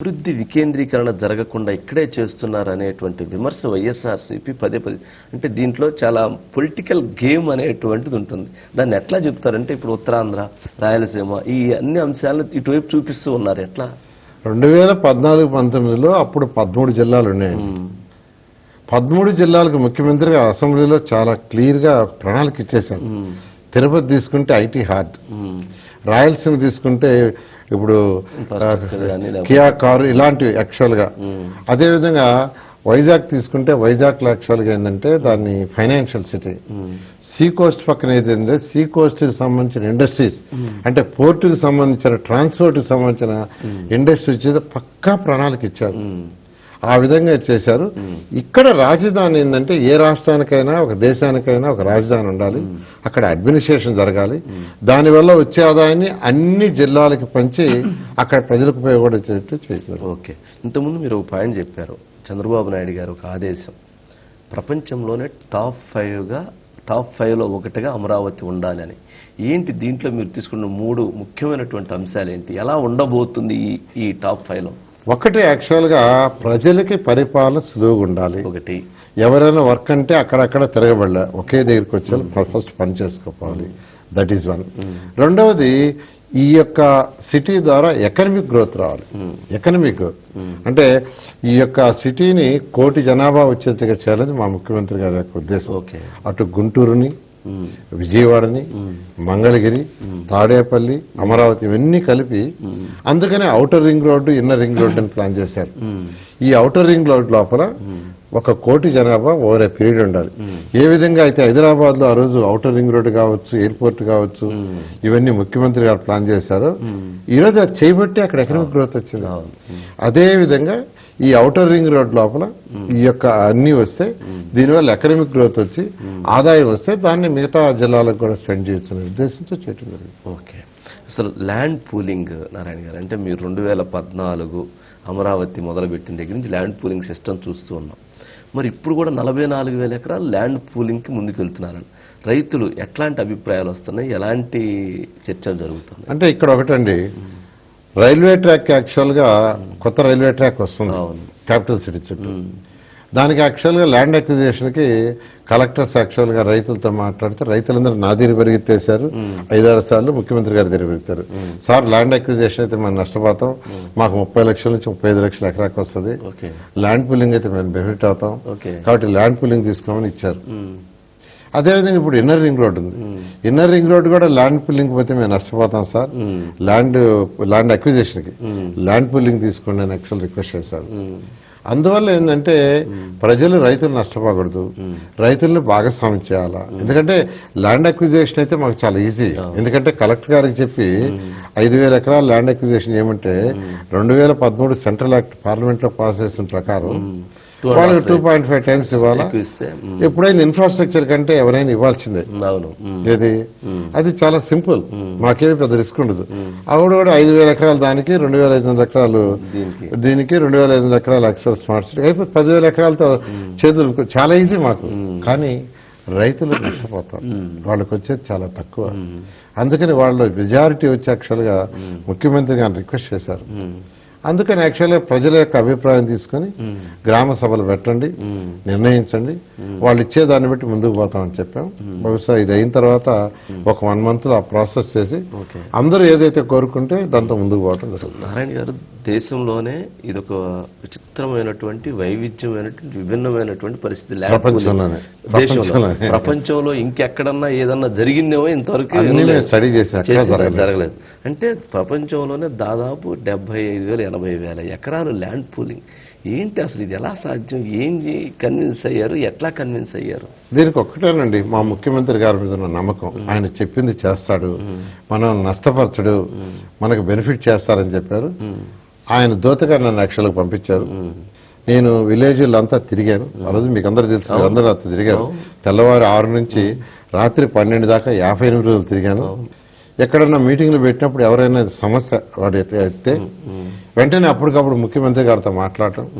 అభివృద్ధి వికేంద్రీకరణ జరగకుండా ఇక్కడే చేస్తున్నారు అనేటువంటి విమర్శ వైఎస్ఆర్సీపీ పదే పదే అంటే దీంట్లో చాలా పొలిటికల్ గేమ్ అనేటువంటిది ఉంటుంది. దాన్ని ఎట్లా చెప్తారంటే ఇప్పుడు ఉత్తరాంధ్ర రాయలసీమ ఈ అన్ని అంశాలను ఇటువైపు చూపిస్తూ ఉన్నారు. ఎట్లా? రెండు వేల పద్నాలుగు పంతొమ్మిదిలో అప్పుడు పదమూడు జిల్లాలు ఉన్నాయి. పదమూడు జిల్లాలకు ముఖ్యమంత్రి గారు అసెంబ్లీలో చాలా క్లియర్గా ఒక ప్రణాళిక ఇచ్చేశారు. ఉమ్, తిరుపతి తీసుకుంటే ఐటీ హార్ట్ రాయలసీమ తీసుకుంటే ఇప్పుడు కియా కారు ఇలాంటివి యాక్చువల్గా ఉమ్, అదేవిధంగా వైజాగ్ తీసుకుంటే వైజాగ్లో యాక్చువల్గా ఏంటంటే దాన్ని ఫైనాన్షియల్ సిటీ. సీ కోస్ట్ పక్కన ఏదైందే సీ కోస్ట్కి సంబంధించిన ఇండస్ట్రీస్. అంటే పోర్టుకు సంబంధించిన ట్రాన్స్పోర్ట్కి సంబంధించిన ఇండస్ట్రీస్ చేత పక్కా ప్రణాళిక ఇచ్చారు. ఆ విధంగా చేశారు. ఇక్కడ రాజధాని ఏంటంటే ఏ రాష్ట్రానికైనా ఒక దేశానికైనా ఒక రాజధాని ఉండాలి. అక్కడ అడ్మినిస్ట్రేషన్ జరగాలి. దానివల్ల వచ్చే ఆదాయాన్ని అన్ని జిల్లాలకి పంచి అక్కడ ప్రజలకు ఉపయోగపడేటట్టు చేశారు. ఓకే. ఇంతకుముందు మీరు ఒక పాయింట్ చెప్పారు. చంద్రబాబు నాయుడు గారు ఒక ఆదేశం. ప్రపంచంలోనే టాప్ ఫైవ్గా టాప్ ఫైవ్లో ఒకటిగా అమరావతి ఉండాలి అని ఏంటి దీంట్లో మీరు తీసుకున్న మూడు ముఖ్యమైనటువంటి అంశాలు ఏంటి? ఎలా ఉండబోతుంది ఈ ఈ టాప్ ఫైవ్లో? ఒకటి యాక్చువల్గా ప్రజలకి పరిపాలన సులువుగా ఉండాలి. ఒకటి. ఎవరైనా వర్క్ అంటే అక్కడక్కడ తిరగబడలే. ఒకే దగ్గరికి వచ్చారు ఫస్ట్ పని చేసుకోవాలి. దట్ ఈస్ వన్ రెండవది ఈ యొక్క సిటీ ద్వారా ఎకనమిక్ గ్రోత్ రావాలి. ఎకనమిక్ అంటే ఈ యొక్క సిటీని కోటి జనాభా వచ్చేట్టుగా చేయాలని మా ముఖ్యమంత్రి గారి యొక్క ఉద్దేశం. ఓకే. అటు గుంటూరుని విజయవాడని మంగళగిరి తాడేపల్లి అమరావతి ఇవన్నీ కలిపి అందుకనే outer ring road inner ring road అని ప్లాన్ చేశారు. ఈ ఔటర్ రింగ్ రోడ్ లోపల ఒక కోటి జనాభా ఓవర్ ఏ పీరియడ్ ఉండాలి. ఏ విధంగా అయితే హైదరాబాద్లో ఆ రోజు ఔటర్ రింగ్ రోడ్ కావచ్చు ఎయిర్పోర్ట్ కావచ్చు ఇవన్నీ ముఖ్యమంత్రి గారు ప్లాన్ చేశారు. ఈ రోజు అది చేయబట్టి అక్కడ ఎకనామిక్ గ్రోత్ వచ్చింది. అదే విధంగా ఈ ఔటర్ రింగ్ రోడ్ లోపల ఈ యొక్క అన్ని వస్తే దీనివల్ల ఎకనామిక్ గ్రోత్ వచ్చి ఆదాయం వస్తే దాన్ని మిగతా జిల్లాలకు కూడా స్పెండ్ చేయొచ్చు అనే ఉద్దేశంతో చేయటం జరిగింది. ఓకే. అసలు ల్యాండ్ పూలింగ్ నారాయణ గారు అంటే మీరు రెండు వేల పద్నాలుగు అమరావతి మొదలుపెట్టిన దగ్గర నుంచి ల్యాండ్ పూలింగ్ సిస్టమ్ చూస్తూ ఉన్నాం. మరి ఇప్పుడు కూడా నలభై నాలుగు వేల ఎకరాలు ల్యాండ్ పూలింగ్కి ముందుకు వెళ్తున్నారని రైతులు ఎట్లాంటి అభిప్రాయాలు వస్తున్నాయి? ఎలాంటి చర్చలు జరుగుతున్నాయి? అంటే ఇక్కడ ఒకటండి. రైల్వే ట్రాక్ యాక్చువల్గా కొత్త రైల్వే ట్రాక్ వస్తుంది. క్యాపిటల్ సిటీ చుట్టూ. దానికి యాక్చువల్గా ల్యాండ్ అక్విజిషన్కి కలెక్టర్స్ యాక్చువల్గా రైతులతో మాట్లాడితే రైతులందరూ నా దగ్గర పెరిగితేశారు ఐదారు సార్లు ముఖ్యమంత్రి గారి దగ్గర పెరుగుతారు సార్ ల్యాండ్ అక్విజిషన్ అయితే మనం నష్టపోతాం. మాకు ముప్పై లక్షల నుంచి ముప్పై ఐదు లక్షల ఎకరాకి వస్తుంది. ల్యాండ్ పుల్లింగ్ అయితే మేము బెనిఫిట్ అవుతాం. ఓకే కాబట్టి ల్యాండ్ పుల్లింగ్ తీసుకోమని ఇచ్చారు. అదేవిధంగా ఇప్పుడు ఇన్నర్ రింగ్ రోడ్ ఉంది. ఇన్నర్ రింగ్ రోడ్ కూడా ల్యాండ్ పుల్లింగ్ పోతే మేము నష్టపోతాం సార్. ల్యాండ్ ల్యాండ్ అక్విజిషన్కి ఉమ్, ల్యాండ్ పుల్లింగ్ తీసుకోండి అని యాక్చువల్ రిక్వెస్ట్ చేశారు అందువల్ల ఏంటంటే ప్రజలు రైతులు నష్టపోకూడదు. రైతులను భాగస్వామ్యం చేయాలా? ఎందుకంటే ల్యాండ్ అక్విజిషన్ అయితే మాకు చాలా ఈజీ. ఎందుకంటే కలెక్టర్ గారికి చెప్పి ఐదు వేల ఎకరాల ల్యాండ్ అక్విజిషన్ ఏమంటే రెండు వేల పదమూడు సెంట్రల్ యాక్ట్ పార్లమెంట్లో పాస్ చేసిన ప్రకారం వాళ్ళకి టూ పాయింట్ ఫైవ్ టైమ్స్ ఇవ్వాలా? ఎప్పుడైనా ఇన్ఫ్రాస్ట్రక్చర్ కంటే ఎవరైనా ఇవ్వాల్సిందే. అవును. ఏది? అది చాలా సింపుల్. మాకేమి పెద్ద రిస్క్ ఉండదు. ఆవిడ కూడా ఐదు వేల ఎకరాలు దానికి రెండు వేల ఐదు వందల ఎకరాలు దీనికి. రెండు వేల ఐదు వందల ఎకరాలు ఎక్స్ప్రెస్ స్మార్ట్ సిటీ అయిపోయి పదివేల ఎకరాలతో చేతులు చాలా ఈజీ మాకు. కానీ రైతులు నష్టపోతారు. వాళ్ళకి వచ్చేది చాలా తక్కువ. అందుకని వాళ్ళ మెజారిటీ వచ్చి యాక్చువల్గా ముఖ్యమంత్రి గారిని రిక్వెస్ట్ చేశారు. అందుకని యాక్చువల్గా ప్రజల యొక్క అభిప్రాయం తీసుకొని గ్రామ సభలు పెట్టండి నిర్ణయించండి. వాళ్ళు ఇచ్చే దాన్ని బట్టి ముందుకు పోతామని చెప్పాం. బహుశా ఇది అయిన తర్వాత ఒక వన్ మంత్లో ఆ ప్రాసెస్ చేసి అందరూ ఏదైతే కోరుకుంటే దాంతో ముందుకు పోవటం జరుగుతుంది. నారాయణ గారు దేశంలోనే ఇదొక విచిత్రమైనటువంటి వైవిధ్యమైనటువంటి విభిన్నమైనటువంటి పరిస్థితి ప్రపంచంలోనే. ప్రపంచంలో ఇంకెక్కడన్నా ఏదన్నా జరిగిందేమో ఇంతవరకు స్టడీ చేసి జరగలేదు. జరగలేదు. అంటే ప్రపంచంలోనే దాదాపు డెబ్బై ఐదు వేల ఎనభై వేల ఎకరాలు ల్యాండ్ పూలింగ్. ఏంటి అసలు ఇది ఎలా సాధ్యం? ఏం కన్విన్స్ అయ్యారు? ఎట్లా కన్విన్స్ అయ్యారు? దీనికి ఒక్కటేనండి మా ముఖ్యమంత్రి గారి మీద ఉన్న నమ్మకం. ఆయన చెప్పింది చేస్తాడు. మనం నష్టపరచడు. మనకు బెనిఫిట్ చేస్తారని చెప్పారు. ఆయన దోతగా నన్ను యాక్చువల్గా పంపించారు. నేను విలేజ్లు అంతా తిరిగాను. ఆ రోజు మీకు అందరూ తెలుసు అందరూ అంతా తిరిగారు. తెల్లవారు ఆరు నుంచి రాత్రి పన్నెండు దాకా యాభై ఎనిమిది రోజులు తిరిగాను. ఎక్కడన్నా మీటింగ్లు పెట్టినప్పుడు ఎవరైనా సమస్య వాడు ఎత్తే వెంటనే అప్పటికప్పుడు ముఖ్యమంత్రి గారితో మాట్లాడటం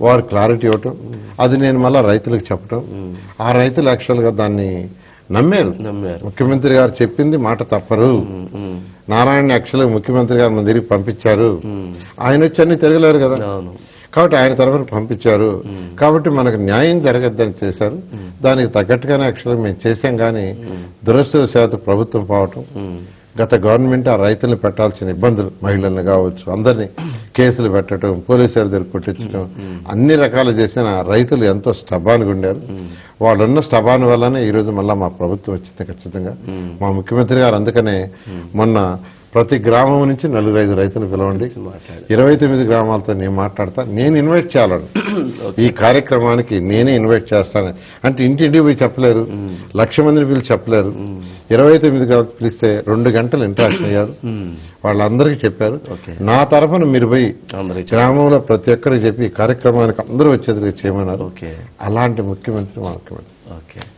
వారు క్లారిటీ ఇవ్వటం అది నేను మళ్ళా రైతులకు చెప్పటం. ఆ రైతులు యాక్చువల్గా దాన్ని నమ్మారు. ముఖ్యమంత్రి గారు చెప్పింది మాట తప్పరు. నారాయణ యాక్చువల్గా ముఖ్యమంత్రి గారు మన దగ్గరికి పంపించారు. ఆయన వచ్చి అన్ని తిరగలేరు కదా. కాబట్టి ఆయన తరఫున పంపించారు. కాబట్టి మనకు న్యాయం జరగద్దని చేశారు. దానికి తగ్గట్టుగానే యాక్చువల్గా మేము చేశాం కానీ దురదృష్టవశాత్తు ప్రభుత్వం పోవటం గత గవర్నమెంట్ ఆ రైతులను పెట్టాల్సిన ఇబ్బందులు మహిళలను కావచ్చు అందరినీ కేసులు పెట్టడం పోలీసుల దగ్గర కొట్టించడం అన్ని రకాలు చేసిన రైతులు ఎంతో స్టబాన్గా ఉండారు వాళ్ళున్న స్టబాన్ వల్లనే ఈ రోజు మళ్ళా మా ప్రభుత్వం వచ్చింది ఖచ్చితంగా. మా ముఖ్యమంత్రి గారు అందుకనే మొన్న ప్రతి గ్రామం నుంచి నలుగురు ఐదు రైతులు పిలవండి. ఇరవై తొమ్మిది గ్రామాలతో నేను మాట్లాడతా. నేను ఇన్వైట్ చేయాలను. ఈ కార్యక్రమానికి నేనే ఇన్వైట్ చేస్తాను. అంటే ఇంటింటికి పోయి చెప్పలేరు. లక్ష మందిని పిలిచి చెప్పలేరు. ఇరవై తొమ్మిది గ్రామాలకు పిలిస్తే రెండు గంటలు ఇంటరాక్షన్ అయ్యారు. వాళ్ళందరికీ చెప్పారు. నా తరఫున మీరు పోయి గ్రామంలో ప్రతి ఒక్కరికి చెప్పి ఈ కార్యక్రమానికి అందరూ వచ్చేది చేయమన్నారు. ఓకే. అలాంటి ముఖ్యమంత్రి మా ముఖ్యమంత్రి. ఓకే.